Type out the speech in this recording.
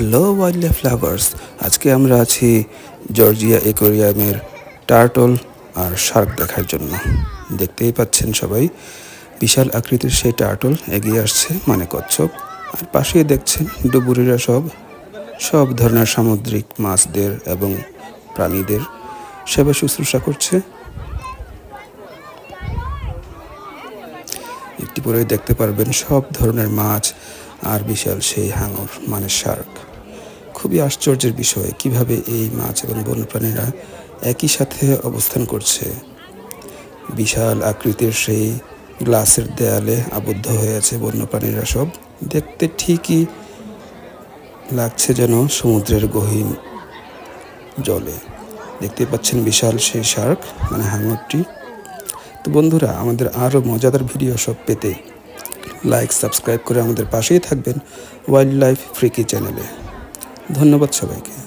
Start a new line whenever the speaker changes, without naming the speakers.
Hello wild life lovers আজকে আমরা আছি জর্জিয়া একোরিয়ামের টার্টল আর শার্ক দেখার জন্য। দেখতেই পাচ্ছেন সবাই, বিশাল আকৃতির সেই টার্টল এগিয়ে আসছে মানে কচ্ছপ। আর পাশেই দেখছেন ডুবুরিরা সব সব ধরনের সামুদ্রিক মাছদের এবং প্রাণীদের সেবা শুশ্রূষা করছে। একটি পরে দেখতে পারবেন সব ধরনের মাছ আর বিশাল সেই হাঙর মানে শার্ক। খুবই আশ্চর্যের বিষয়, কীভাবে এই মাছ এবং বন্যপ্রাণীরা একই সাথে অবস্থান করছে। বিশাল আকৃতির সেই গ্লাসের দেয়ালে আবদ্ধ হয়ে আছে বন্যপ্রাণীরা সব। দেখতে ঠিকই লাগছে যেন সমুদ্রের গহীন জলে। দেখতে পাচ্ছেন বিশাল সেই শার্ক মানে হাঙরটি। তো বন্ধুরা, আমাদের আরও মজাদার ভিডিও সব পেতে লাইক সাবস্ক্রাইব করে আমাদের পাশেই থাকবেন ওয়াইল্ড লাইফ ফ্রিকি চ্যানেলে ধন্যবাদ সবাইকে।